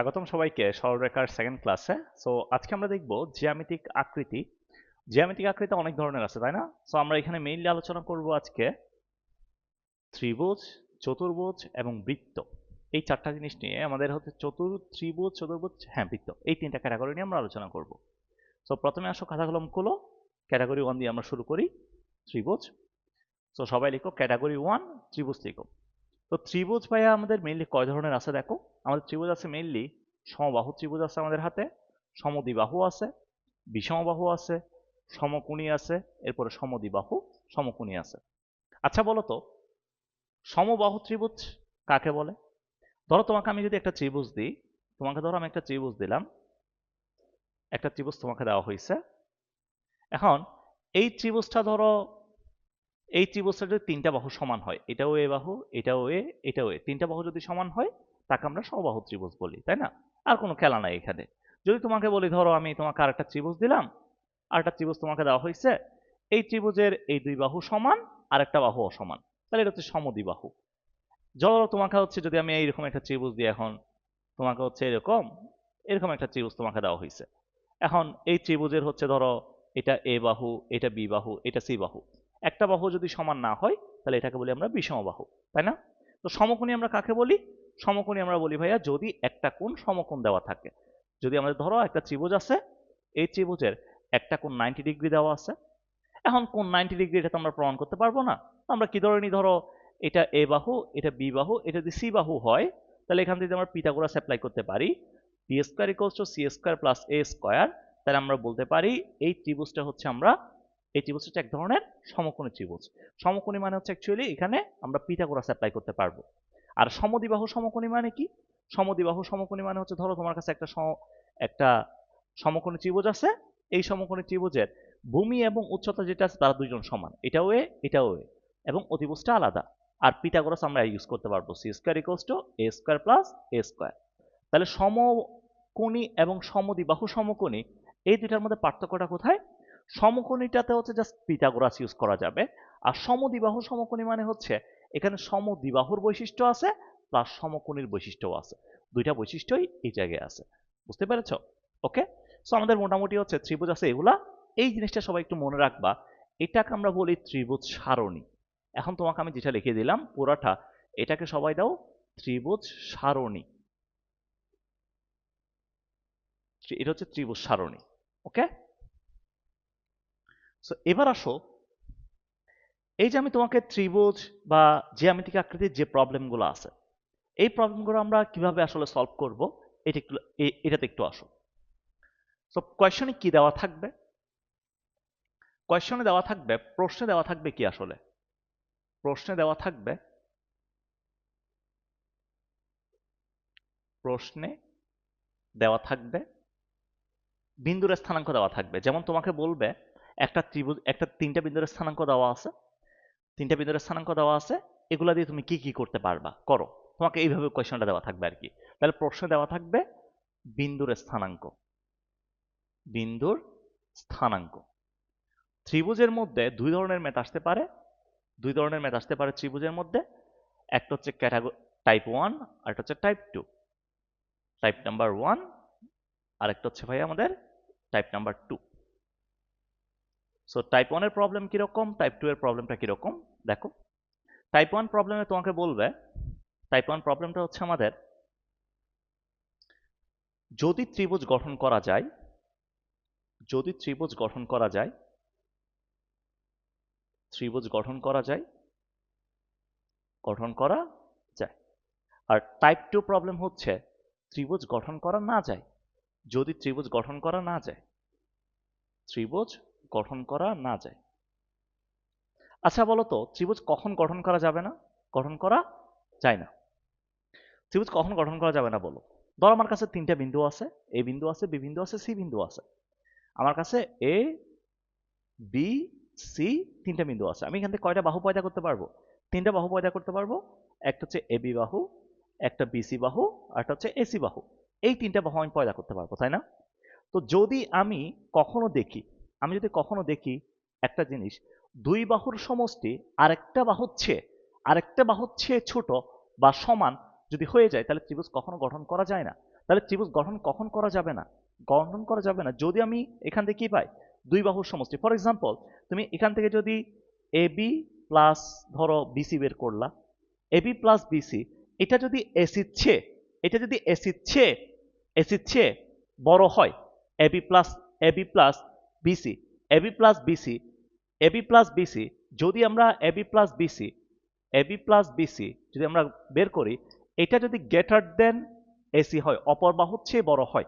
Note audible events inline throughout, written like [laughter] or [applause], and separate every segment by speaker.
Speaker 1: স্বাগতম সবাইকে সরলরেখার সেকেন্ড ক্লাসে সো আজকে আমরা দেখব জ্যামিতিক আকৃতি। জ্যামিতিক আকৃতি অনেক ধরনের আছে, তাই না? সো আমরা এখানে মেইনলি আলোচনা করব আজকে ত্রিভুজ, চতুর্ভুজ এবং বৃত্ত। এই চারটা জিনিস নিয়ে আমাদের হচ্ছে চতুর, ত্রিভুজ, চতুর্ভুজ হ্যাঁ বৃত্ত। এই তিনটা ক্যাটাগরি নিয়ে আমরা আলোচনা করব। সো প্রথমে আসো খাতা কলম খোলো ক্যাটাগরি ওয়ান দিয়ে আমরা শুরু করি, ত্রিভুজ। সো সবাই লিখো ক্যাটাগরি ওয়ান ত্রিভুজ লিখো। তো ত্রিভুজ ভাইয়া আমাদের মেইনলি কয় ধরনের আছে দেখো? আমাদের ত্রিভুজ আছে মেইনলি সমবাহু ত্রিভুজ আছে আমাদের হাতে, সমদ্বিবাহু আছে, বিষমবাহু আছে, সমকোণী আছে, এরপরে সমদ্বিবাহু, সমকোণী আছে। আচ্ছা বলো তো, সমবাহু ত্রিভুজ কাকে বলে? ধরো তোমাকে আমি যদি একটা ত্রিভুজ দিই, তোমাকে ধরো আমি একটা ত্রিভুজ দিলাম, একটা ত্রিভুজ তোমাকে দেওয়া হয়েছে এখন এই ত্রিভুজটা ধরো এই ত্রিভুজটা যদি তিনটা বাহু সমান হয়। এটাও এ বাহু, এটাও এ এটাও এ। তিনটা বাহু যদি সমান হয়, তাকে আমরা সমবাহু ত্রিভুজ বলি, তাই না? আর কোনো খেলা নাই এখানে। যদি তোমাকে বলি, ধরো আমি তোমাকে আরেকটা ত্রিভুজ দিলাম, আরেকটা ত্রিভুজ তোমাকে দেওয়া হয়েছে, এই ত্রিভুজের এই দুই বাহু সমান আর একটা বাহু অসমান। তাহলে এটা হচ্ছে সমদ্বিবাহু। ধরো তোমাকে হচ্ছে, যদি আমি এইরকম একটা ত্রিভুজ দিই এখন, তোমাকে হচ্ছে এরকম এরকম একটা ত্রিভুজ তোমাকে দেওয়া হয়েছে। এখন এই ত্রিভুজের হচ্ছে, ধরো এটা এ বাহু, এটা বি বাহু, এটা সি বাহু। একটা বাহু যদি সমান না হয়, তাহলে এটাকে বলি আমরা বিষমবাহু তাই না? তো সমকোণী আমরা কাকে বলি? সমকোণী আমরা বলি, ভাইয়া, যদি একটা কোণ সমকোণ দেওয়া থাকে। যদি আমাদের ধরো একটা ত্রিভুজ আছে, এই ত্রিভুজের একটা কোণ নাইনটি ডিগ্রি দেওয়া আছে, এখন কোন নাইনটি ডিগ্রি এটা তো আমরা প্রমাণ করতে পারব না। আমরা কি ধরে নিই? ধরো এটা এ বাহু, এটা বি বাহু, এটা যদি সি বাহু হয়, তাহলে এখান থেকে আমরা পিটাগোরাস অ্যাপ্লাই করতে পারি B square equals to C square plus A square তাহলে আমরা বলতে পারি এই ত্রিভুজটা হচ্ছে আমরা এই ত্রিভুজ হচ্ছে এক ধরনের সমকোণী ত্রিভুজ সমকোণী মানে হচ্ছে অ্যাকচুয়ালি এখানে আমরা পিথাগোরাস অ্যাপ্লাই করতে পারব। আর সমদ্বিবাহু সমকোণী মানে কি? সমদ্বিবাহু সমকোণী মানে হচ্ছে ধরো তোমার কাছে একটা একটা সমকোণী ত্রিভুজ আছে। এই সমকোণী ত্রিভুজের ভূমি এবং উচ্চতা যেটা আছে তারা দুইজন সমান। এটাও এ এটাও এ এবং অতিভুজটা আলাদা। আর পিথাগোরাস আমরা ইউজ করতে পারব। C square equals to A square plus A square তাহলে সমকোণী এবং সমদ্বিবাহু সমকোণী এই দুইটার মধ্যে পার্থক্যটা কোথায়? সমকোণীটাতে হচ্ছে জাস্ট পিথাগোরাস ইউজ করা যাবে। আর সমদ্বিবাহু, সমকোণী মানে হচ্ছে এখানে সমদ্বিবাহুর বৈশিষ্ট্য আছে প্লাস সমকোণীর বৈশিষ্ট্যও আছে। দুইটা বৈশিষ্ট্যই এই জায়গায় আছে। বুঝতে পেরেছ? ওকে সো আমাদের মোটামুটি হচ্ছে ত্রিভুজ আছে এগুলা। এই জিনিসটা সবাই একটু মনে রাখবা, এটাকে আমরা বলি ত্রিভুজ সারণী। এখন তোমাকে আমি যেটা লিখে দিলাম, পুরাটা, এটাকে সবাই দাও ত্রিভুজ সারণী। এটা হচ্ছে ত্রিভুজ সারণী। ওকে সো এবার আসো, এই যে আমি তোমাকে ত্রিভুজ বা জ্যামিতিক আকৃতির যে প্রবলেমগুলো আছে, এই প্রবলেমগুলো আমরা কীভাবে আসলে সলভ করব, এটা একটু এটাতে একটু আসো। সো কোয়েশনে কি দেওয়া থাকবে? কোয়েশনে দেওয়া থাকবে, প্রশ্নে দেওয়া থাকবে কি আসলে? প্রশ্নে দেওয়া থাকবে, প্রশ্নে দেওয়া থাকবে, বিন্দুর স্থানাঙ্ক দেওয়া থাকবে। যেমন তোমাকে বলবে একটা ত্রিভুজ, একটা তিনটা বিন্দুর স্থানাঙ্ক দেওয়া আছে। তিনটা বিন্দুর স্থানাঙ্ক দেওয়া আছে। এগুলা দিয়ে তুমি কি কি করতে পারবা? করো। তোমাকে এইভাবে কোয়েশনটা দেওয়া থাকবে আর কি। তাহলে প্রশ্নে দেওয়া থাকবে, বিন্দুর স্থানাঙ্ক। বিন্দুর স্থানাঙ্ক। ত্রিভুজের মধ্যে দুই ধরনের ম্যাথ আসতে পারে। দুই ধরনের ম্যাথ আসতে পারে ত্রিভুজের মধ্যে। একটা হচ্ছে ক্যাটাগরি টাইপ ওয়ান আর একটা হচ্ছে type two type number one আর একটা হচ্ছে ভাই আমাদের type number two so type ওয়ানের প্রবলেম কীরকম? টাইপ টু এর প্রবলেমটা কীরকম? দেখো। টাইপ ওয়ান প্রবলেমে তোমাকে বলবে টাইপ ওয়ান প্রবলেমটা হচ্ছে আমাদের, যদি ত্রিভুজ গঠন করা যায়, যদি ত্রিভুজ গঠন করা যায়, ত্রিভুজ গঠন করা যায়, গঠন করা যায়। আর টাইপ টু প্রবলেম হচ্ছে, ত্রিভুজ গঠন করা না যায়। যদি ত্রিভুজ গঠন করা না যায়, ত্রিভুজ গঠন করা না যায়। আচ্ছা বলো তো ত্রিভুজ কখন গঠন করা যাবে না? গঠন করা যায় না। ত্রিভুজ কখন গঠন করা যাবে না বলো? ধর আমার কাছে তিনটা বিন্দু আছে, এ বিন্দু আছে, বি বিন্দু আছে, সি বিন্দু আছে। আমার কাছে এ, বি, সি তিনটা বিন্দু আছে। আমি এখান থেকে কয়টা বাহু পয়দা করতে পারব? তিনটা বাহু পয়দা করতে পারব। একটা হচ্ছে এ বি বাহু, একটা বিসি বাহু, আর একটা হচ্ছে এসি বাহু। এই তিনটা বাহু আমি পয়দা করতে পারব, তাই না? তো যদি আমি কখনো দেখি আমি যদি কখনো দেখি একটা জিনিস, দুই বাহুর সমষ্টি আরেকটা বাহুর চেয়ে আরেকটা বাহুর চেয়ে ছোট বা সমান যদি হয়ে যায়, তাহলে ত্রিভুজ কখনো গঠন করা যায় না। তাহলে ত্রিভুজ গঠন কখন করা যাবে না? গঠন করা যাবে না। যদি আমি এখান থেকে কি পাই? দুই বাহুর সমষ্টি। ফর এক্সাম্পল তুমি এখান থেকে যদি এ বি প্লাস ধরো বিসি বের করলা এ বি প্লাস বিসি এটা যদি এসির চেয়ে এটা যদি এসির চেয়ে এসির চেয়ে বড় হয় A B plus A B plus BC A B plus BC A B plus BC যদি আমরা A B plus BC A B plus BC যদি আমরা বের করি, এটা যদি গ্রেটার দেন এসি হয়, অপর বাহুর চেয়ে বড় হয়,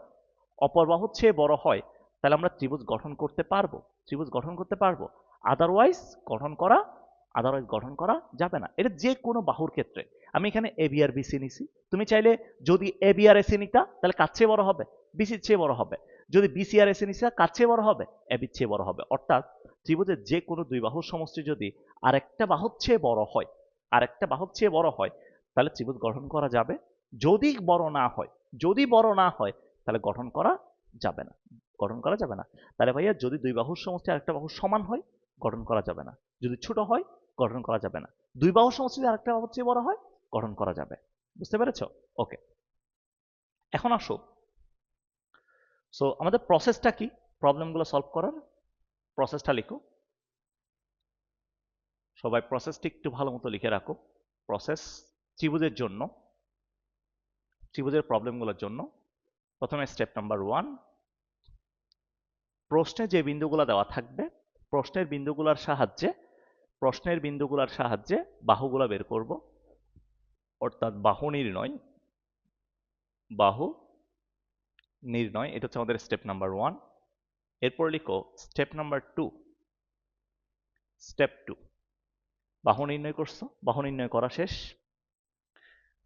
Speaker 1: অপর বাহুর চেয়ে বড় হয়, তাহলে আমরা ত্রিভুজ গঠন করতে পারব, ত্রিভুজ গঠন করতে পারব। আদারওয়াইজ গঠন করা আদারওয়াইজ গঠন করা যাবে না। এটা যে কোনো বাহুর ক্ষেত্রে। আমি এখানে এ বি আর বিসি নিছি। তুমি চাইলে যদি এ বি আর এসি নিতা, তাহলে কার চেয়ে বড় হবে? বিসির চেয়ে বড় হবে। যদি বিসি আর এসি নিতা কার চেয়ে বড় হবে এ বির চেয়ে বড় হবে। অর্থাৎ ত্রিভুজের যে কোনো দুই বাহুর সমষ্টি যদি আরেকটা বাহুর চেয়ে বড় হয়, আরেকটা বাহুর চেয়ে বড় হয়, তাহলে ত্রিভুজ গঠন করা যাবে। যদি বড় না হয়, যদি বড় না হয়, তাহলে গঠন করা যাবে না। গঠন করা যাবে না। তাহলে ভাইয়া, যদি দুই বাহুর সমষ্টি আরেকটা বাহুর সমান হয়, গঠন করা যাবে না। যদি ছোট হয়, গঠন করা যাবে না। দুই বাহুর সমষ্টি আরেকটা বাহুর চেয়ে বড় হয়, গঠন করা যাবে। বুঝতে পেরেছ? ওকে। এখন আসো। সো আমাদের প্রসেসটা কি? প্রবলেমগুলো সলভ করার প্রসেসটা লিখো। সবাই প্রসেসটি একটু ভালো মতো লিখে রাখো। প্রসেস ত্রিভুজের জন্য, ত্রিভুজের প্রবলেমগুলোর জন্য। প্রথমে স্টেপ নাম্বার ওয়ান প্রশ্নে যে বিন্দুগুলো দেওয়া থাকবে, প্রশ্নের বিন্দুগুলোর সাহায্যে, প্রশ্নের বিন্দুগুলোর সাহায্যে বাহুগুলো বের করব। অর্থাৎ বাহু নির্ণয়, বাহু নির্ণয় এটা হচ্ছে আমাদের স্টেপ নাম্বার ওয়ান এরপর লিখো step number two step two বাহু নির্ণয় করছ, বাহু নির্ণয় করা শেষ।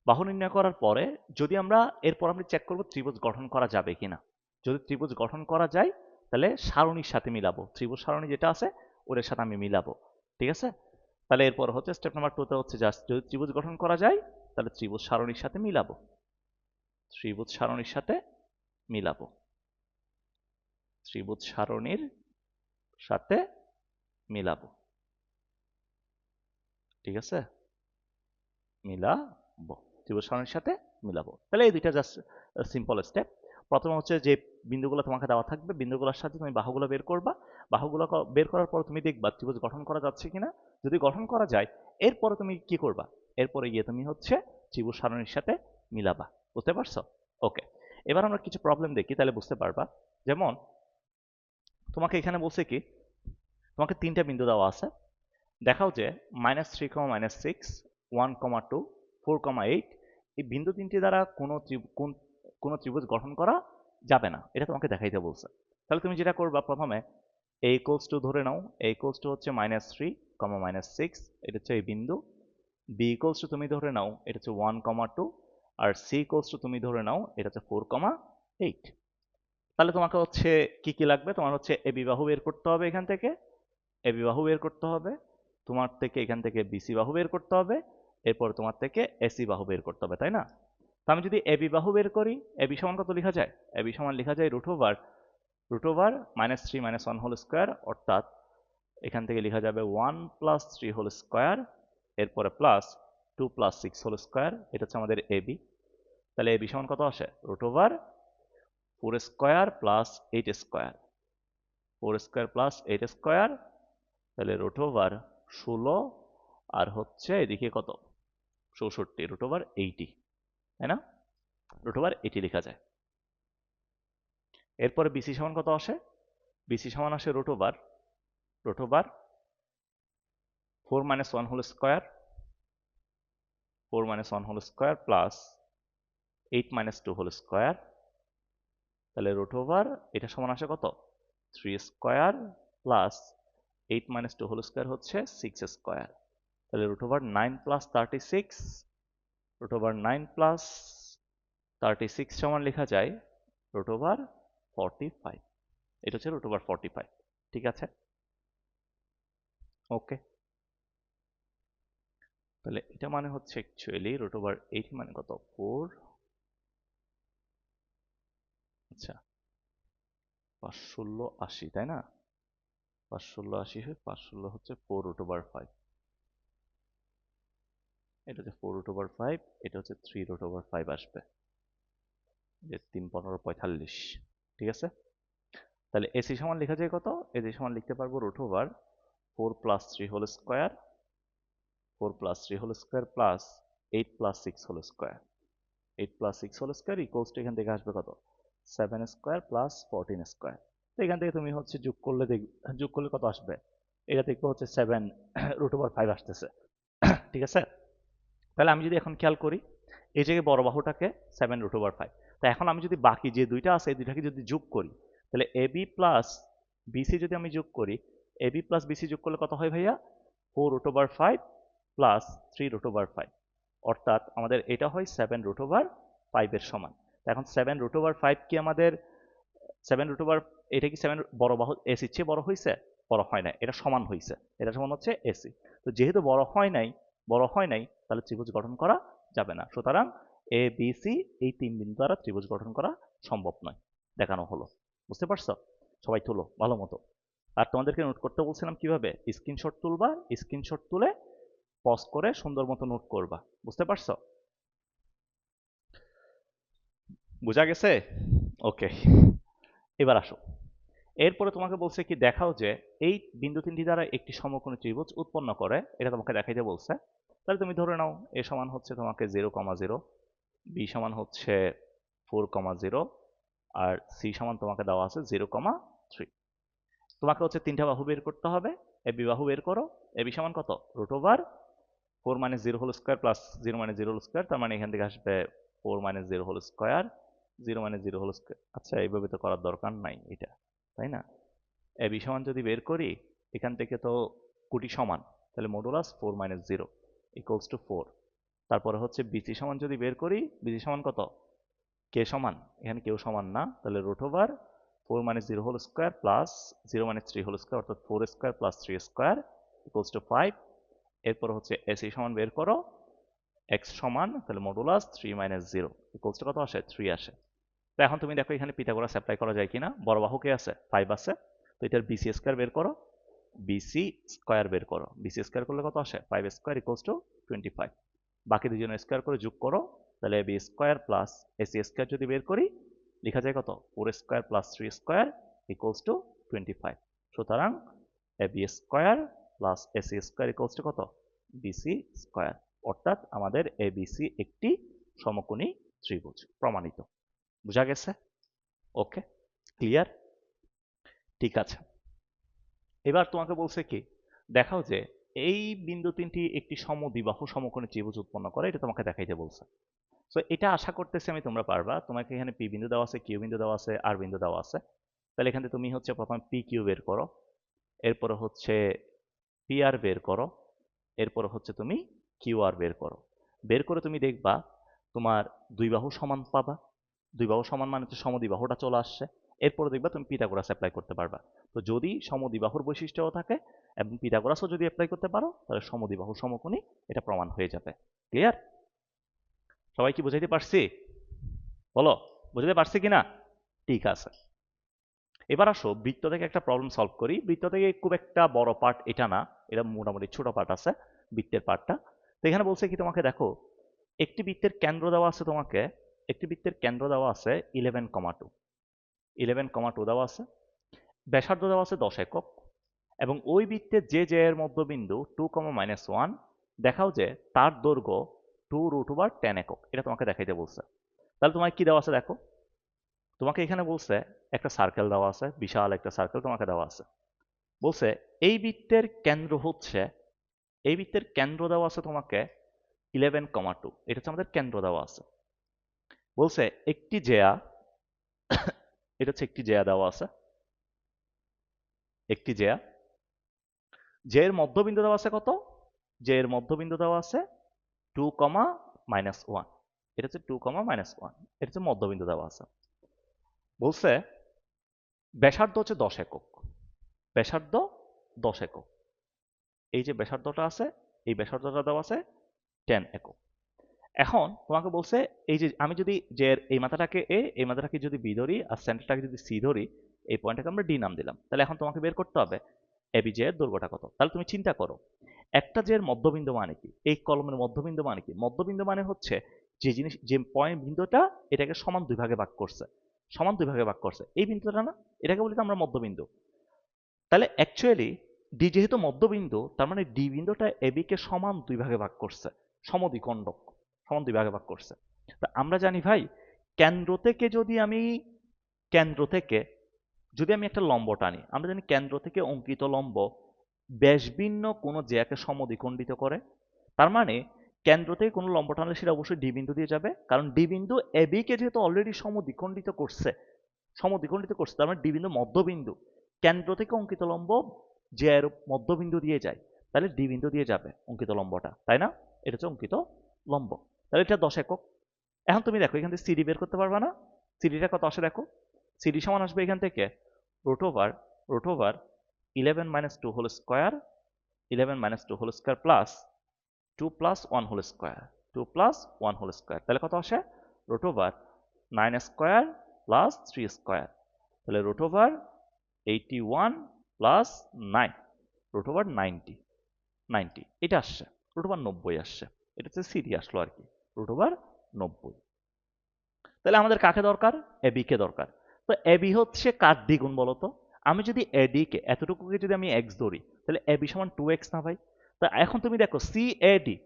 Speaker 1: বাহু নির্ণয় করার পরে যদি আমরা, এরপর আমরা চেক করব ত্রিভুজ গঠন করা যাবে কিনা। যদি ত্রিভুজ গঠন করা যায়, তাহলে সারণীর সাথে মিলাবো। ত্রিভুজ সারণী যেটা আছে ওদের সাথে আমি মিলাবো। ঠিক আছে? তাহলে এরপর হচ্ছে স্টেপ নাম্বার টুতে হচ্ছে জাস্ট যদি ত্রিভুজ গঠন করা যায়, তাহলে ত্রিভুজ সারণীর সাথে মিলাবো। ত্রিভুজ সারণীর সাথে মিলাবো। ত্রিভুজ সারণীর সাথে মিলাবো। ঠিক আছে? মিলাবো। ত্রিভুজ সারণীর সাথে মিলাবো। তাহলে এই দুইটা জাস্ট সিম্পল স্টেপ প্রথমে হচ্ছে যে বিন্দুগুলো তোমাকে দেওয়া থাকবে, বিন্দুগুলোর সাথে তুমি বাহুগুলো বের করবা। বাহুগুলো বের করার পর তুমি দেখবা ত্রিভুজ গঠন করা যাচ্ছে কিনা। যদি গঠন করা যায়, এরপরে তুমি কি করবা? এরপরে গিয়ে তুমি হচ্ছে ত্রিভুজ সারণীর সাথে মিলাবা। বুঝতে পারছ? ওকে এবার আমরা কিছু প্রবলেম দেখি, তাহলে বুঝতে পারবা। যেমন, তোমাকে এখানে বলছে কি, তোমাকে তিনটা বিন্দু দেওয়া আছে। দেখাও যে minus three comma minus six one comma two four comma eight এই বিন্দু তিনটি দ্বারা কোনো কোন- কোনো ত্রিভুজ গঠন করা যাবে না। এটা তোমাকে দেখাইতে বলছে। তাহলে তুমি যেটা করবা প্রথমে এ ইকোয়ালস টু ধরে নাও এ ইকোয়ালস টু হচ্ছে minus three comma minus six এটা হচ্ছে এই বিন্দু। বি ইকোয়ালস টু তুমি ধরে নাও, এটা হচ্ছে ওয়ান কমা টু আর সি ইকোয়ালস টু তুমি ধরে নাও, এটা হচ্ছে ফোর কমা এইট তাহলে তোমাকে হচ্ছে কি কি লাগবে? তোমার হচ্ছে এ বিবাহু বের করতে হবে এখান থেকে এ বিবাহু বের করতে হবে, তোমার থেকে এখান থেকে বিসি বাহু বের করতে হবে, এরপর তোমার থেকে এসি বাহু বের করতে হবে, তাই না? তো আমি যদি এ বি বাহু বের করি এ বি সমান কত লেখা যায়? এ বি সমান লেখা যায় root over root over minus three minus one whole square অর্থাৎ এখান থেকে লেখা যাবে one plus three whole square এরপরে plus two plus six whole square এটা হচ্ছে আমাদের এ বি তাহলে এ বি সমান কত আসে? Root over four square plus eight square four square plus eight square তাহলে রুট ওভার ষোলো, আর হচ্ছে এদিকে কত? চৌষট্টি রুট ওভার এইটি তাই না? রুট ওভার এইটি লেখা যায়। এরপরে বিসি সমান কত আসে? বিসি সমান আসে root over root over four minus one whole square four minus one whole square plus eight minus two whole square তাহলে রুট ওভার এটা সমান আসে কত? Three square plus eight minus two whole square হচ্ছে six square তাহলে root over nine plus thirty six root over nine plus thirty six সমান লেখা যায় রুট ওভার ফর্টি ফাইভ এটা হচ্ছে রুট ওভার ফর্টি ফাইভ ঠিক আছে? ওকে তাহলে এটা মানে হচ্ছে অ্যাকচুয়ালি রুট ওভার এইট মানে কত? ফোর আচ্ছা। পাঁচ ষোলো আশি, তাই না? পাঁচ ষোলো আশি হয় পাঁচ ষোলো হচ্ছে ফোর রুট ওভার ফাইভ এটা হচ্ছে ফোর রুট ওভার ফাইভ এটা হচ্ছে থ্রি রুট ওভার ফাইভ আসবে। যে তিন পনেরো পঁয়তাল্লিশ, ঠিক আছে? তাহলে এসি সমান লেখা যায় কত? এসি সমান লিখতে পারব root over four plus three whole square four plus three whole square plus eight plus six whole square. Eight plus six whole square equals এখান থেকে আসবে কত? Seven square plus fourteen square. তো এখান থেকে তুমি হচ্ছে যোগ করলে দেখ, যোগ করলে কত আসবে? এটা দেখব হচ্ছে সেভেন রুট ওভার ফাইভ আসতেছে। [clears throat] ঠিক আছে? তাহলে আমি যদি এখন খেয়াল করি, এই জায়গায় বড় বাহুটাকে সেভেন রুট ওভার ফাইভ তা এখন আমি যদি বাকি যে দুইটা আছে, এই দুইটাকে যদি যোগ করি, তাহলে এ বি প্লাস বিসি যদি আমি যোগ করি, এ বি প্লাস বিসি যোগ করলে কত হয় ভাইয়া? Four root over five plus three root over five অর্থাৎ আমাদের এটা হয় সেভেন রুট ওভার ফাইভের সমান। এখন সেভেন রুট ওভার ফাইভ কি আমাদের? সেভেন রুট ওভার এটা কি সেভেন বড় বাহু এসির চেয়ে বড় হয়েছে বড় হয় না এটা সমান হয়েছে এটা সমান হচ্ছে এসি তো যেহেতু বড় হয় নাই, বড় হয় নাই, তাহলে ত্রিভুজ গঠন করা যাবে না। সুতরাং এ বি সি এই তিন বিন্দু দ্বারা ত্রিভুজ গঠন করা সম্ভব নয়। দেখানো হলো। বুঝতে পারছ? সবাই তুলো, ভালো মতো। আর তোমাদেরকে নোট করতে বলছিলাম কীভাবে? স্ক্রিনশট তুলবা স্ক্রিনশট তুলে পজ করে সুন্দর মতো নোট করবা। বুঝতে পারছ? বোঝা গেছে? ওকে এবার আসো। এরপরে তোমাকে বলছে কি, দেখাও যে এই বিন্দু তিনটি দ্বারা একটি সমকোণী ত্রিভুজ উৎপন্ন করে, এটা তোমাকে দেখাইতে বলছে। তাহলে তুমি ধরে নাও, এ সমান হচ্ছে তোমাকে জিরো কমা জিরো বি সমান হচ্ছে ফোর কমা জিরো আর সি সমান তোমাকে দেওয়া আছে জিরো কমা থ্রি তোমাকে হচ্ছে তিনটা বাহু বের করতে হবে, এ বি বাহু বের করো, এ বি সমান কত? Root over four minus zero whole square plus zero minus zero whole square, তার মানে এখান থেকে আসবে four minus zero whole square, zero minus zero whole square. আচ্ছা এইভাবে তো করার দরকার নাই এটা, তাই না? এ বি সমান যদি বের করি, এখান থেকে তো কুটি সমান, তাহলে modulus four minus zero equals to four তারপরে হচ্ছে বিসি সমান যদি বের করি বিসি সমান কত? কে সমান? এখানে কেউ সমান না, তাহলে root over four minus zero whole square plus zero minus three whole square অর্থাৎ four square plus three square equals to five এরপর হচ্ছে এসি সমান বের করো এক্স সমান, তাহলে modulus three minus zero equals to কত আসে? থ্রি আসে। তো এখন তুমি দেখো এখানে পিথাগোরাস অ্যাপ্লাই করা যায় কিনা। বড় বাহু কে আছে ফাইভ আছে। তো এটার বিসি স্কোয়ার বের করো বিসি স্কোয়ার বের করো। বিসি স্কোয়ার করলে কত আসে? Five square equals to twenty five বাকি দুজনের স্কোয়ার করে যোগ করো, তাহলে B square plus AC square যদি বের করি, লেখা যায় কত? Four square plus three square equals to twenty five সুতরাং A B square plus AC square equals to কত? বিসি স্কোয়ার অর্থাৎ আমাদের এ বিসি একটি সমকোণী ত্রিভুজ, প্রমাণিত। বোঝা গেছে? ওকে ক্লিয়ার ঠিক আছে। এবার তোমাকে বলছে কি? দেখাও যে এই বিন্দু তিনটি একটি সমদ্বিবাহু সমকোণী ত্রিভুজ উৎপন্ন করে, এটা তোমাকে দেখাইতে বলছে। তো এটা আশা করতেছি আমি তোমরা পারবা। তোমাকে এখানে পি বিন্দু দেওয়া আছে কিউ বিন্দু দেওয়া আছে আর বিন্দু দেওয়া আছে। তাহলে এখানে তুমি হচ্ছে প্রথমে পি কিউ বের করো। এরপরে হচ্ছে পি আর বের করো। এরপর হচ্ছে তুমি কিউ আর বের করো। বের করে তুমি দেখবা তোমার দুই বাহু সমান পাবা। দুই বাহু সমান মানে তো সমদ্বিবাহুটা চলে আসছে। এরপরে দেখবা তুমি পিথাগোরাস অ্যাপ্লাই করতে পারবা। তো যদি সমদ্বিবাহুর বৈশিষ্ট্যও থাকে এবং পিথাগোরাসও যদি অ্যাপ্লাই করতে পারো, তাহলে সমদ্বিবাহু সমকোণী এটা প্রমাণ হয়ে যাবে। ক্লিয়ার সবাই কি বুঝাইতে পারছি? বলো বুঝাতে পারছি কিনা? ঠিক আছে। এবার আসো, বৃত্ত থেকে একটা প্রবলেম সলভ করি। বৃত্ত থেকে খুব একটা বড় পার্ট এটা না, এটা মোটামুটি ছোট পার্ট আছে, বৃত্তের পার্টটা তো এখানে বলছে কি তোমাকে, দেখো, একটি বৃত্তের কেন্দ্র দেওয়া আছে তোমাকে, একটি বৃত্তের কেন্দ্র দেওয়া আছে eleven comma two eleven comma two দেওয়া আছে, ব্যাসার্ধ দেওয়া আছে দশ একক, এবং ওই বৃত্তের যে যে এর মধ্যবিন্দু টু কমা মাইনাস ওয়ান দেখাও যে তার দৈর্ঘ্য টু রুট ওভার টেন একক, এটা তোমাকে দেখাইতে বলছে। তাহলে তোমাকে কি দেওয়া আছে, দেখো তোমাকে এখানে বলছে, একটা সার্কেল দেওয়া আছে, বিশাল একটা সার্কেল তোমাকে দেওয়া আছে। বলছে, এই বৃত্তের কেন্দ্র হচ্ছে, এই বৃত্তের কেন্দ্র দেওয়া আছে তোমাকে ইলেভেন কমা টু এটা হচ্ছে আমাদের কেন্দ্র দেওয়া আছে। বলছে, একটি জেয়া, এটা হচ্ছে একটি জেয়া দেওয়া আছে। একটি জেয়া। জে এর মধ্যবিন্দু দেওয়া আছে কত? জে এর মধ্যবিন্দু দেওয়া আছে টু কমা মাইনাস ওয়ান এটা হচ্ছে টু কমা মাইনাস ওয়ান এটা হচ্ছে মধ্যবিন্দু দেওয়া আছে। বলছে, ব্যাসার্ধ হচ্ছে দশ একক। ব্যাসার্ধ দশ একক। এই যে ব্যাসার্ধটা আছে, এই ব্যাসার্ধটা দেওয়া আছে টেন একক। এখন তোমাকে বলছে, এই যে আমি যদি যে এই মাথাটাকে এ, এই মাথাটাকে যদি বি ধরি আর সেন্টারটাকে যদি সি ধরি, এই পয়েন্টটাকে আমরা ডি নাম দিলাম। তাহলে এখন তোমাকে বের করতে হবে এবি জে এর দৈর্ঘ্যটা কত? তাহলে তুমি চিন্তা করো, একটা এর মধ্যবিন্দু মানে কি? এই কলমের মধ্যবিন্দু মানে কি? মধ্যবিন্দু মানে হচ্ছে যে জিনিস, যে পয়েন্ট বিন্দুটা এটাকে সমান দুই ভাগে ভাগ করছে। সমান দুই ভাগে ভাগ করছে। এই বিন্দুটা না এটাকে বলি আমরা মধ্যবিন্দু। তাহলে অ্যাকচুয়ালি ডি যেহেতু মধ্যবিন্দু, তার মানে ডি বিন্দুটা এবি কে সমান দুই ভাগে ভাগ করছে। সমদ্বিখণ্ডক সমান দুই ভাগে ভাগ করছে। তা আমরা জানি ভাই, কেন্দ্র থেকে যদি আমি, কেন্দ্র থেকে যদি আমি একটা লম্ব টানি, আমরা জানি কেন্দ্র থেকে অঙ্কিত লম্ব ব্যাসভিন্ন কোনো জ্যাকে সমদ্বিখণ্ডিত করে। তার মানে কেন্দ্র থেকে কোনো লম্ব টানলে সেটা অবশ্যই ডি বিন্দু দিয়ে যাবে। কারণ ডি বিন্দু এবি কে যেহেতু অলরেডি সমদ্বিখণ্ডিত করছে সমদ্বিখণ্ডিত করছে, তার মানে ডি বিন্দু মধ্যবিন্দু। কেন্দ্র থেকে অঙ্কিত লম্ব যে এর মধ্যবিন্দু দিয়ে যায়, তাহলে ডি বিন্দু দিয়ে যাবে অঙ্কিত লম্বটা, তাই না? এটা হচ্ছে অঙ্কিত লম্ব। তাহলে এটা দশ একক। এখন তুমি দেখো, এখান থেকে সিডি বের করতে পারবা না। সিডিটা কত আসে দেখো? সিডি সমান আসবে এখান থেকে root over root over eleven minus two whole square eleven minus two whole square plus two plus one whole square two plus one whole square তাহলে কত আসে? Root over nine square plus three square তাহলে root over eighty one plus nine root over ninety ninety এটা আসছে root over নব্বই আসছে। এটা হচ্ছে সিডি আসলো আর কি রুট ওভার নব্বই। তাহলে আমাদের কাকে দরকার? এবি কে দরকার। তো এবি হচ্ছে কার দ্বিগুণ বলতো? আমি যদি এডি কে, এতটুকুকে যদি আমি এক্স ধরি, তাহলে এবি সমান টু এক্স না ভাই? তা এখন তুমি দেখো সি এডি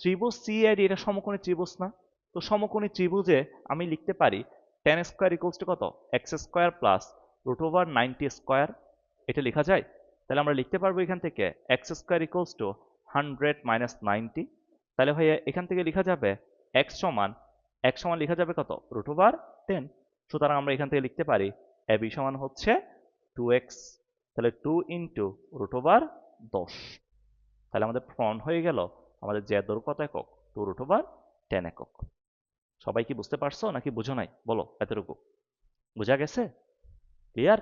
Speaker 1: ত্রিভুজ সি এডি এটা সমকোণী ত্রিভুজ না? তো সমকোণী ত্রিভুজে আমি লিখতে পারি টেন স্কোয়ার ইকুয়ালস টু কত? X square plus root over ninety square এটা লেখা যায়? তাহলে আমরা লিখতে পারব এখান থেকে X square equals to hundred minus ninety তাহলে ভাইয়া এখান থেকে লেখা যাবে এক্স সমান এক সমান লেখা যাবে কত? রুট ওভার টেন সুতরাং আমরা এখান থেকে লিখতে পারি এবি সমান হচ্ছে টু এক্স তাহলে টু ইন্টু রুট ওভার দশ। তাহলে আমাদের ফ্রন হয়ে গেল আমাদের দৈর্ঘ্য কত একক? টু রুট ওভার টেন একক। সবাই কি বুঝতে পারছ নাকি বুঝো নাই? বলো, এতটুকু। বোঝা গেছে? ক্লিয়ার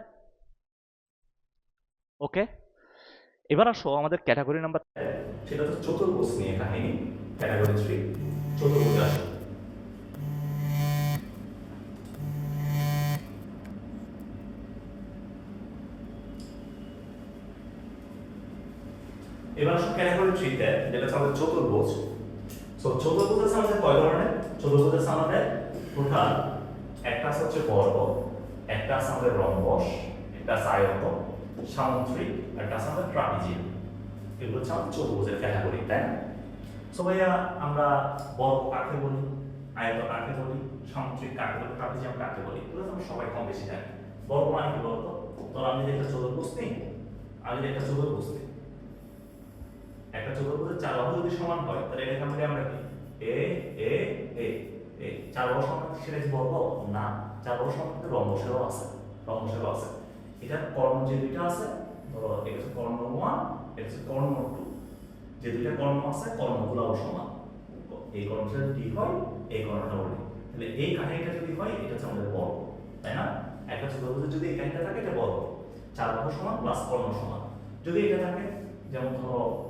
Speaker 1: ওকে এবার আসো আমাদের ক্যাটাগরি নাম্বার
Speaker 2: সেটা তো চতুর্ভুজ নিয়ে কাহিনী ক্যাটাগরি থ্রি চতুর্ভুজ আসে এবার আসো যেটা আমাদের চতুর্ভুজ। সো কয় ধরনের? একটা হচ্ছে বর্গ একটা আছে আমাদের রম্বস, একটা আছে আয়ত, সামুদ্রিক, একটা আছে আমাদের ট্রাপিজিয়াম। এগুলো হচ্ছে আমাদের চতুর্ভুজের ক্যাটাগরি তাই না? সো ভাইয়া, আমরা বর্গ কাকে বলি, আয়ত কাকে বলি, সামুদ্রিক কাকে বলি, ট্রাপিজিয়াম কাকে বলি, এগুলো আমরা সবাই কম বেশি জানি। বর্গ মানে কি বলতো? ধর আমি একটা চতুর্ভুজ নিই, আমি যদি একটা চতুর্ভুজ একটা চতুর্ভুজের চার বাহু যদি সমান হয়, তাহলে এটাকে আমরা আমরা কি? এ এ এ এ। চার বাহু সমান সেটা কি বর্গ? না। চার বাহু সমান কিন্তু রম্বসেরও আছে রম্বসেরও আছে। এটার কর্ণ যে দুইটা আছে, ধরো, এটা হচ্ছে কর্ণ ওয়ান এটা হচ্ছে কর্ণ টু যে দুইটা কর্ণ আছে কর্ণগুলো সমান। এই কর্ণটা যদি হয়, এই কর্ণটা ডি তাহলে এই কাহিনীটা যদি হয়, এটা হচ্ছে আমাদের বর্গ, তাই না? একটা চতুর্ভুজে যদি এই কাহিনীটা থাকে, এটা বর্গ। চার বাহু সমান প্লাস কর্ণ সমান। যদি এটা থাকে, যেমন ধরো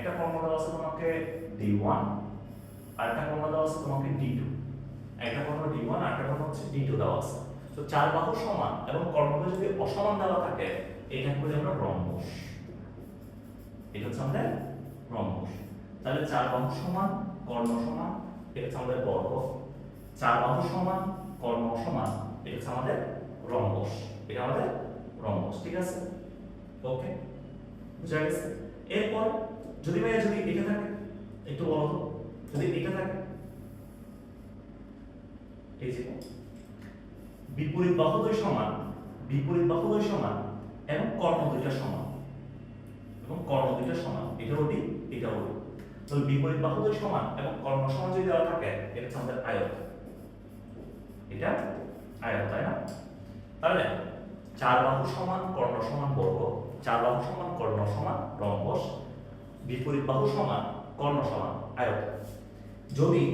Speaker 2: একটা কর্ম দেওয়া আছে তোমাকে ডি ওয়ান আর একটা কর্ণ দেওয়া আছে তোমাকে ডি টু একটা কর্ম ডি ওয়ান আর একটা হচ্ছে ডি টু দেওয়া আছে। তো চার বাহু সমান এবং কর্ণগুলো যদি অসমান দেওয়া থাকে, এটা করে আমরা? রম্বস। এটা হচ্ছে আমাদের রম্বস। তাহলে চার বাহু সমান, কর্ণ সমান, এটা হচ্ছে আমাদের বর্গ। চার বাহু সমান, কর্ণ সমান, এটা হচ্ছে আমাদের রম্বস। এটা আমাদের রম্বস, ঠিক আছে? ওকে বুঝা গেছে? এরপর যদি ভাইয়া, যদি এটা থাকে, একটু বলো তো, যদি এটা থাকে, এই যে, বিপরীত বাহু দুই সমান, বিপরীত বাহু দুই সমান, এবং কর্ণ দুইটা সমান, এবং কর্ণ দুইটা সমান, এটা ওটি এটা ওটি তাহলে বিপরীত বাহু দুই সমান এবং কর্ণ সমান যদি দেওয়া থাকে, এটা আমাদের আয়ত। এটা আয়ত, তাই না? তাহলে চার বাহু সমান, কর্ণ সমান বর্গ চার বাহু সমান, কর্ণ সমান রম্বস বিপরীত বাহু সমান, কর্ণ সমান, আয়ত। যদি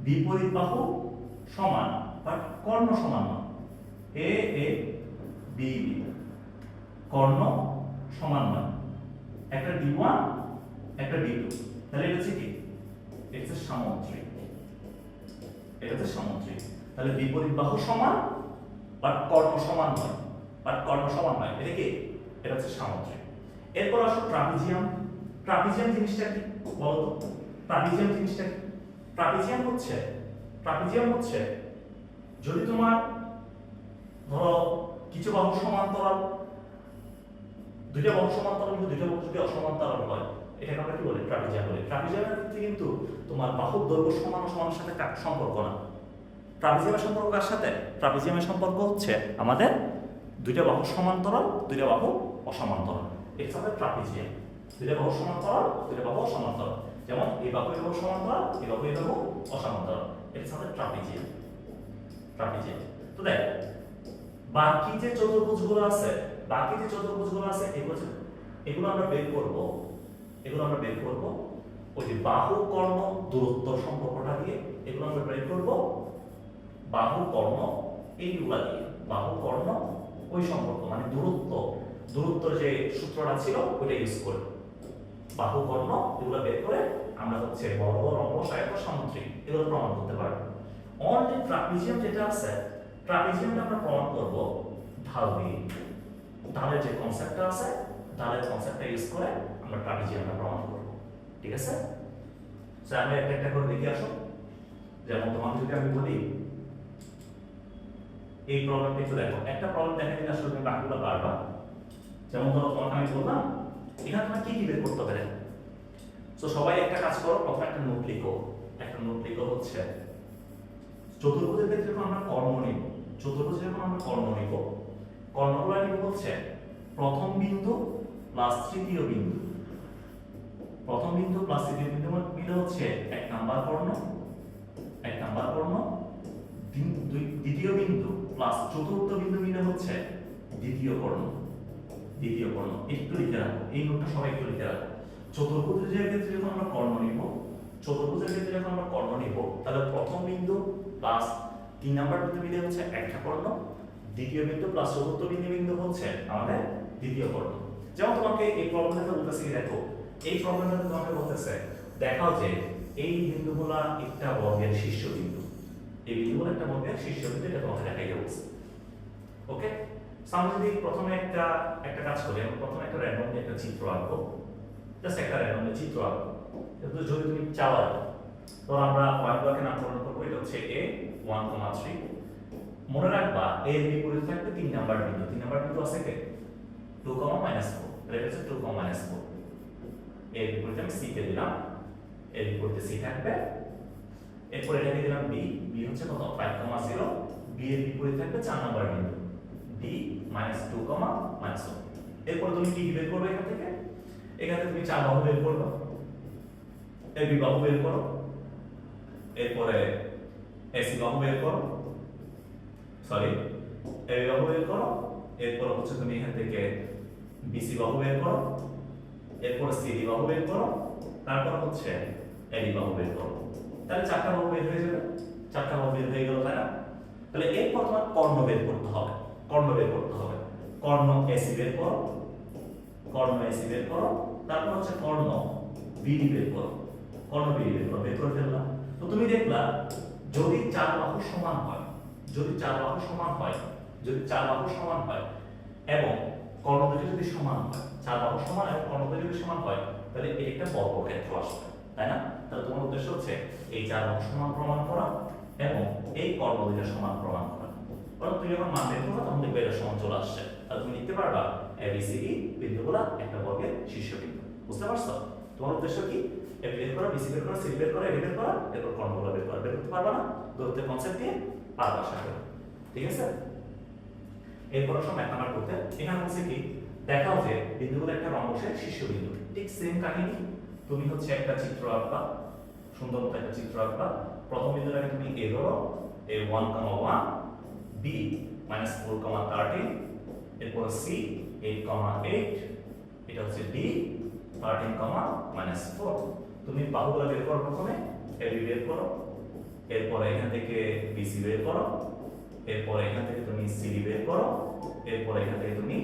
Speaker 2: বিপরীত বাহু সমান বাট কর্ণ সমান এ এ, বি বি, কর্ণ সমান নয়। একটা ডি ওয়ান, একটা ডি টু। তাহলে এটা হচ্ছে কি? এটা হচ্ছে সামুদ্রিক। এটা হচ্ছে সামুদ্রিক। তাহলে বিপরীত বাহু সমান বাট কর্ণ সমান নয়। বাট কর্ণ সমান নয়। এটা কি? এটা হচ্ছে সামুদ্রিক। এরপর আসো ট্রাপিজিয়াম। ট্রাপিজিয়াম জিনিসটা কি? বলতো ট্রাপিজিয়াম জিনিসটা কি? ট্রাপিজিয়াম হচ্ছে ট্রাপিজিয়াম হচ্ছে যদি তোমার, ধরো, কিছু বাহু সমান্তরাল দুইটা বাহু সমান্তরাল কিন্তু দুইটা বাহু যদি অসমান্তরাল হয়। এটাকে আমরা কি বলি? ট্রাপিজিয়াম বলি। ট্রাপিজিয়ামের ক্ষেত্রে কিন্তু তোমার বাহুর দৈর্ঘ্য সমান সমানের সাথে সম্পর্ক না। ট্রাপিজিয়ামের সম্পর্ক কার সাথে? ট্রাপিজিয়ামের সম্পর্ক হচ্ছে আমাদের দুইটা বাহু সমান্তরাল, দুইটা বাহু অসমান্তরাল। এটা হচ্ছে ট্রাপিজিয়াম। দুইটা বাহু সমান্তরাল, দুইটা বাহু অসমান্তরাল। যেমন এই বাহু এই বাহু সমান্তরাল, এই বাহু এই বাহু অসমান্তরাল। এটা ট্রাপিজিয়াম। ট্রাপিজিয়াম। তো দেখ, বাকি যে চতুর্ভুজগুলো আছে, বাকি যে চতুর্ভুজগুলো আছে এগুলো এগুলো আমরা বের করব, এগুলো আমরা বের করব ওই যে বাহু কর্ণ দূরত্ব সম্পর্কটা দিয়ে, এগুলো আমরা বের করব বাহু কর্ণ এইগুলা দিয়ে, বাহু কর্ণ ওই সম্পর্ক মানে দূরত্ব দূরত্বর যে সূত্রটা ছিল, ওইটা ইউজ করে। বাহু কর্ণ এগুলো বের করে আমরা হচ্ছে বর্গ রম্ব সায়ক সামুদ্রিক, এগুলো প্রমাণ করতে পারব। অনলি ট্রাপিজিয়াম যেটা আছে ট্রাপিজিয়ামটা আমরা প্রমাণ করব ঢাল দিয়ে ঢালের যে কনসেপ্টটা আছে, ঢালের কনসেপ্টটা ইউজ করে আমরা ট্রাপিজিয়ামটা প্রমাণ করব। ঠিক আছে? সো আমরা একটা একটা করে দেখে আসো। যেমন তোমাকে যদি আমি বলি এই প্রবলেম একটু দেখো। একটা প্রবলেম দেখা দিলে আসলে তুমি বাকিগুলো পারবা। যেমন ধরো, তোমাকে আমি বললাম, এখানে তোমার কি কি বের করতে পারে তো সবাই একটা কাজ করো, প্রথমে একটা নোট লিখো। একটা নোট লিখো হচ্ছে, চতুর্ভুজের ক্ষেত্রে যখন আমরা কর্ণ নিব চতুর্ভুজে যখন আমরা কর্ণ নিব, কর্ণগুলো নিব হচ্ছে? প্রথম বিন্দু প্লাস তৃতীয় বিন্দু। প্রথম বিন্দু প্লাস তৃতীয় বিন্দু মিলে হচ্ছে এক নাম্বার কর্ণ, এক নাম্বার কর্ণ দ্বিতীয় বিন্দু। প্লাস চতুর্থ বিন্দু মিলে হচ্ছে দ্বিতীয় কর্ণ। দ্বিতীয় কর্ণ। একটু লিখে রাখো। এই নোটটা সবাই একটু লিখে রাখো। চতুর্ভুজের ক্ষেত্রে যখন আমরা কর্ণ নিব, চতুর্ভুজের ক্ষেত্রে যখন আমরা কর্ণ নিব, তাহলে প্রথম বিন্দু প্লাস তিন নাম্বার বিন্দু মিলে হচ্ছে একটা কর্ণ। দ্বিতীয় বিন্দু প্লাস চতুর্থ বিন্দু বিন্দু হচ্ছে আমাদের দ্বিতীয় কর্ণ। যেমন তোমাকে এই প্রবলেমটা বলতেছি, দেখো, এই প্রবলেমটা তোমাকে বলতেছে, দেখাও যে এই বিন্দুগুলা একটা বর্গের শীর্ষবিন্দু এই একটা বর্গের শীর্ষবিন্দু এটা তোমাকে দেখাই বলছে। ওকে আমরা প্রথমে একটা একটা কাজ করি আমরা প্রথমে একটা র্যান্ডমলি একটা চিত্র আঁকবো। জাস্ট একটা র্যান্ডমলি চিত্র আঁকবো। কিন্তু যদি তুমি চাও আর কি, তো আমরা পয়েন্ট ব্লকে নামকরণ করব এটা হচ্ছে এ ওয়ান কমা থ্রি মনে রাখবা এর বিপরীত থাকবে তিন নাম্বার বিন্দু। তিন নাম্বার বিন্দু আছে কে? টু কমা মাইনাস ফোর এটা হচ্ছে টু কমা মাইনাস ফোর এর বিপরীতে আমি সি কে দিলাম। এর বিপরীতে সি থাকবে এরপর এটাকে দিলাম বি বি হচ্ছে কত? ফাইভ কমা জিরো বি এর বিপরীত থাকবে চার নাম্বার বিন্দু। D minus two comma minus one এরপর তুমি কি বের করবে এখান থেকে? এখান থেকে তুমি চার বাহু বের করবে। এ বি বাহু বের করো। এরপরে এসি বাহু বের করো। সরি এ বি বাহু বের করো। এরপর হচ্ছে তুমি এখান থেকে বিসি বাহু বের করো। এরপর সিডি বাহু বের করো। তারপর হচ্ছে এডি বাহু বের করো। তাহলে চারটা বাহু বের হয়ে যাবে। চারটা বাহু বের হয়ে গেল, তাই না? তাহলে এরপর তোমার কর্ণ বের করতে হবে। কর্ণ বের করতে হবে। কর্ণ এসি বের করো। কর্ণ এসি বের করো। তারপর হচ্ছে কর্ণ বিডি বের করো। কর্ণ বিডি বের করো, বের করে ফেললাম। তো তুমি দেখলা, যদি চার বাহু সমান হয়, যদি চার বাহু সমান হয়, যদি চার বাহু সমান হয়, এবং কর্ণ দুটি যদি সমান হয়, চার বাহু সমান এবং কর্ণ দুটি যদি সমান হয়, তাহলে এই একটা বর্গক্ষেত্র আসবে, তাই না? তাহলে তোমার উদ্দেশ্য হচ্ছে এই চার বাহু সমান প্রমাণ করা এবং এই কর্ণ দুইটা সমান প্রমাণ করা। কারণ তুমি যখন মান বের করবে, তখন দেখবে এটা সমান চলে আসছে। তাহলে তুমি লিখতে পারবা এবিসিডি বিন্দুগুলা একটা বর্গের শীর্ষবিন্দু। বুঝতে পারছ? তোমার উদ্দেশ্য কি? এ বের করা বিসি বের করা সি বের করা এ বের করা, এরপর কর্ণগুলো বের করা। বের করতে পারবা না? দূরত্বের কনসেপ্ট দিয়ে পারবা আশা করি ঠিক আছে? এরপর আসো ম্যাথ নাম্বার করতে এখানে হচ্ছে কি? দেখাও যে বিন্দুগুলো একটা রম্বসের শীর্ষবিন্দু। ঠিক সেম কাহিনী। তুমি হচ্ছে একটা চিত্র আঁকবা। সুন্দর একটা চিত্র আঁকবা। প্রথম বিন্দুটাকে তুমি এ ধরো A one comma one B minus four comma thirteen এরপর সি এইট কমা এইট এটা হচ্ছে D thirteen comma minus four তুমি বাহুগুলো বের করো প্রথমে এবি বের করো। এরপর এখান থেকে বিসি বের করো। এরপর এখান থেকে তুমি সিডি বের করো। এরপর এখান থেকে তুমি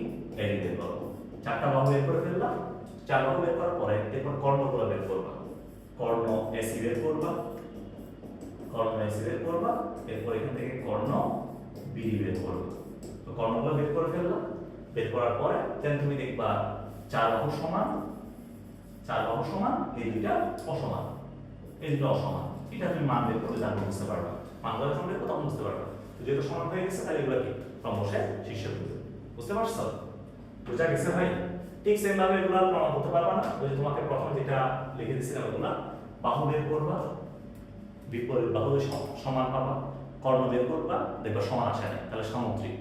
Speaker 2: এডি বের করো। চারটা বাহু বের করে ফেললাম চার বাহু বের করার পরে এরপর কর্ণগুলো বের করবা। কর্ণ এসি বের করবা। কর্ণ এসি বের করবা, এরপর এখান থেকে কর্ণ বিডি বের করবা। তো কর্ণগুলো বের করে ফেললাম। বের করার পরে দেন তুমি দেখবা চার বাহু সমান, চার বাহু সমান, এই দুইটা অসমান। এই দুটো অসমান। এটা তুমি মান বের করলে তারপর বুঝতে পারবা। মান বের করো তখন বুঝতে পারবা। তো যেহেতু সমান হয়ে গেছে, তাহলে এগুলো কি? ক্রমশে শীর্ষবিন্দু বুঝতে পারছ? বোঝা গেছে ভাই? ঠিক সেম ভাবে এগুলো প্রমাণ করতে পারবা না। যদি তোমাকে প্রথম যেটা লিখে দিয়েছিলাম ওগুলো, বাহু বের করবা, বিপরীত বাহু সমান পাবা, কর্ণ বের করবা, দেখবা সমান আসে না তাহলে সামুদ্রিক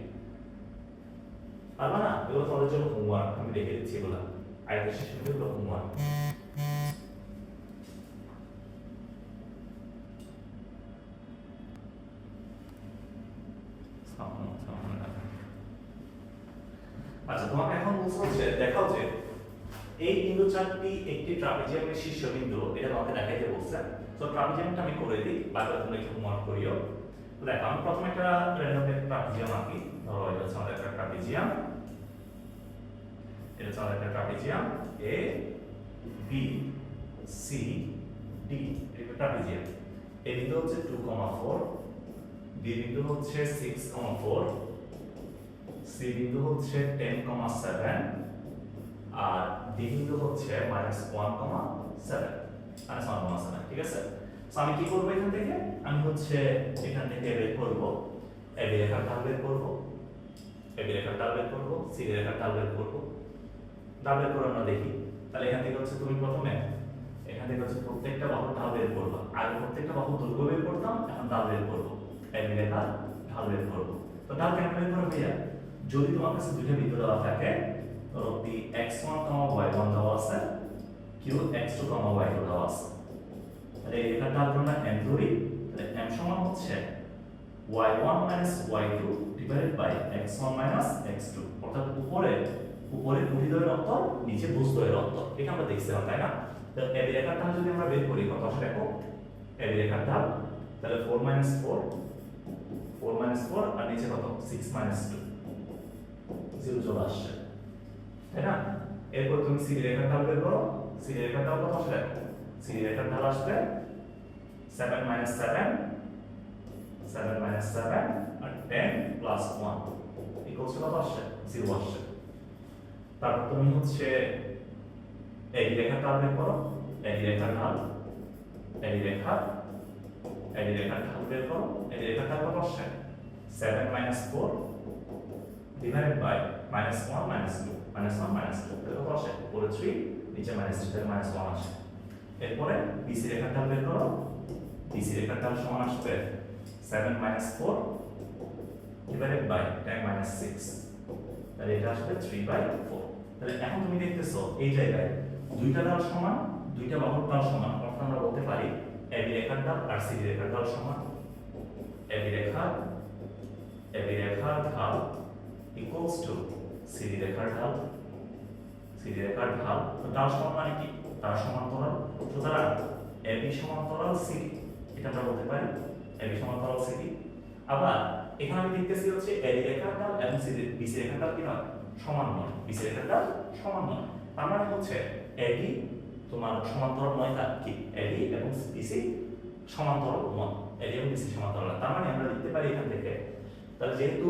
Speaker 2: পারবা না? এগুলো তোমাদের জন্য হোমওয়ার্ক আমি রেখে দিচ্ছি এগুলো। শেষ এগুলো হোমওয়ার্ক আচ্ছা তোমাকে এখন বলছে হচ্ছে দেখাও যে এই বিন্দু চারটি ট্রাপিজিয়ামের শীর্ষবিন্দু এটা তোমাকে দেখাইতে বলছে। তো ট্রাপিজিয়ামটা আমি করে দিই বাকিটা তুমি একটু হোমওয়ার্ক করিও। দেখো, আমি প্রথমে একটা র্যান্ডম ট্রাপিজিয়াম আঁকি। ধরো, এটা হচ্ছে আমাদের একটা ট্রাপিজিয়াম এটা হচ্ছে আমাদের একটা trapezium A B C D এটা ট্রাপিজিয়াম এ বিন্দু হচ্ছে টু কমা ফোর বি বিন্দু হচ্ছে সিক্স কমা ফোর সি বিন্দু হচ্ছে টেন কমা সেভেন আর ডি বিন্দু হচ্ছে minus one comma seven minus one comma seven ঠিক আছে? তো আমি কি করব এখান থেকে? আমি হচ্ছে এখান থেকে বের করব এবি ঢাল বের করব এবি ঢাল বের করব সি ঢাল বের করব। বের করে আমরা দেখি। তাহলে এখান থেকে হচ্ছে তুমি প্রথমে এখান থেকে হচ্ছে প্রত্যেকটা বাহুর ঢাল বের করবা। আগে প্রত্যেকটা বাহু দৈর্ঘ্য বের করতাম, এখন ঢাল বের করব। এবি রেখার ঢাল বের করব। তো ঢাল কেন বের করব ভাইয়া যদি তোমার কাছে দুইটা বিন্দু দেওয়া থাকে P X one comma Y one দেওয়া আছে Q X two comma Y two দেওয়া আছে। তাহলে এই ঢাল আমরা এম ধরি, তাহলে এম সমান হচ্ছে Y one minus Y two divided by X one minus X two অর্থাৎ উপরে উপরে কুড়িদয়ের অন্তর নিচে বুঝদয়ের অন্তর এটা আমরা দেখছিলাম, তাই না? তো এবি রেখার যদি আমরা বের করি কত আসে দেখো এবি রেখার ঢাল তাহলে four minus four four minus four আর নিচে কত? সিক্স মাইনাস টু জিরো চলে আসছে। তাই না? এরপর তুমি সি রেখার ঢাল বের করো। সি রেখার ঢাল কত আসবে? সি রেখার ঢাল আসবে seven minus seven seven minus seven আর টেন প্লাস ওয়ান ইকুয়ালস কত আসছে? জিরো আসছে। তারপর তুমি হচ্ছে এই রেখার ঢাল বের করো, এই রেখার ঢাল, এই রেখার এই রেখার ঢাল বের করো। এই রেখার ঢাল কত আসছে? Seven minus four divided by minus 1 minus 2 1 minus 2 তাহলে কত আসে? উপরে 3 নিচে minus 3 তাহলে minus 1 আসে। এরপরে বিসি রেখার ঢাল বের করো। বিসি রেখার ঢাল সমান আসবে 7 minus 4 divided by 10 minus 6 তাহলে এটা আসবে 3 by 4 তাহলে এখন তুমি দেখতেছো, এই জায়গায় দুইটা ঢাল সমান, দুইটা বাহুর ঢাল সমান। অর্থাৎ আমরা বলতে পারি এবি রেখার ঢাল আর সিডি রেখার ঢাল সমান। এবি রেখা এবি রেখার ঢাল equals to সিডি রেখার ঢাল, সিডি রেখার ঢাল ঢাল সমান মানে কি? তার সমান্তরাল। সুতরাং এবি সমান্তরাল সিডি, এটা আমরা বলতে পারি এবি সমান্তরাল সিডি। আবার এখানে আমি দেখতেছি হচ্ছে এবি রেখার ঢাল এবং সিডি বিসি রেখার ঢাল কি নয়? সমান নয়। বিসি রেখার ঢাল সমান নয়। তার মানে হচ্ছে এবি তোমার সমান্তরাল নয় তার কি? এবি এবং বিসি সমান্তরাল নয় এবি এবং বিসি সমান্তরাল। তার মানে আমরা লিখতে পারি এখান থেকে। তাহলে যেহেতু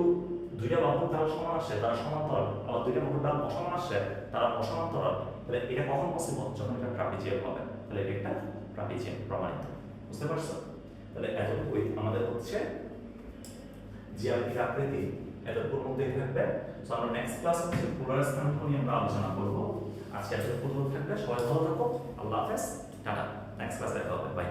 Speaker 2: দুইটা বাহুর ঢাল সমান আসছে তারা সমান্তরাল। আবার দুইটা বাহুর ঢাল অসমান আসছে তারা অসমান্তরাল। তাহলে এটা কখন পসিবল যখন এটা ট্রাপিজিয়াম হবে। তাহলে এটা একটা ট্রাপিজিয়াম প্রমাণিত। বুঝতে পারছ? তাহলে এতটুকুই আমাদের হচ্ছে জিওমেট্রিক আকৃতি। এতটুকুর মধ্যেই থাকবে। সো আমরা নেক্সট ক্লাস হচ্ছে পোলার স্থানাঙ্ক নিয়ে আমরা আলোচনা করব। আজকে এতটুকু থাকবে। সবাই ভালো থাকো। আল্লাহ হাফেজ। টাটা। নেক্সট ক্লাস দেখা হবে। বাই